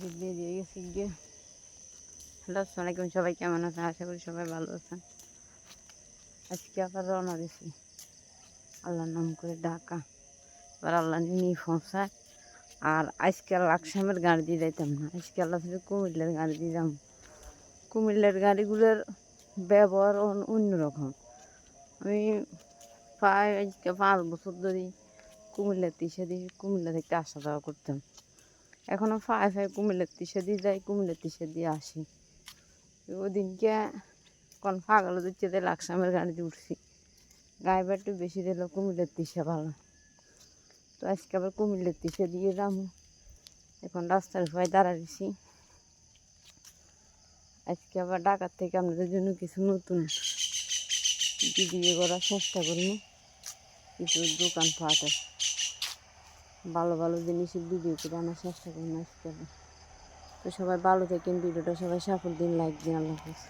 দিয়ে গেছি গিয়ে। হ্যালো, আসসালামু সবাই কেমন আছেন? আশা করি সবাই ভালো আছেন। আজকে আবার রওনা দিছি। আল্লাহর নাম করে ডাকা এবার আল্লাহ নিয়ে পৌঁছায়। আর আজকে লাকসামের গাড়ি দিয়ে যাইতাম না। আজকে আল্লাহ কুমিল্লার গাড়ি দিয়ে যাম। কুমিল্লার গাড়িগুলোর ব্যবহার অন- অন্যরকম। আমি প্রায় আজকে পাঁচ বছর ধরে কুমিল্লার তিসে দিয়ে কুমিল্লা থেকে আসা যাওয়া করতাম। এখনও ফাই ফাই কুমিল্লার তিসে দিয়ে যাই, কুমিল্লার তিসে দিয়ে আসি। ওদিনকে কোন ফাগল দিচ্ছে দিয়ে লাকসামের গাড়িতে উঠছি। গায়ে একটু বেশি দিল, কুমিল্লার তিসে ভালো। তো আজকে আবার কুমিল্লার তিসে দিয়ে যাব। এখন রাস্তার ভয় দাঁড়াইছি। আজকে আবার ঢাকার থেকে আপনাদের জন্য কিছু নতুন ভিডিও করার চেষ্টা করব। কিছু দোকান পাটে ভালো ভালো জিনিসের ভিডিও করে আনার চেষ্টা করি আজকে। তো সবাই ভালো থাকেন, ভিডিওটা সবাই সাফল দিন লাইক দিন, আল্লাহ হাফেজ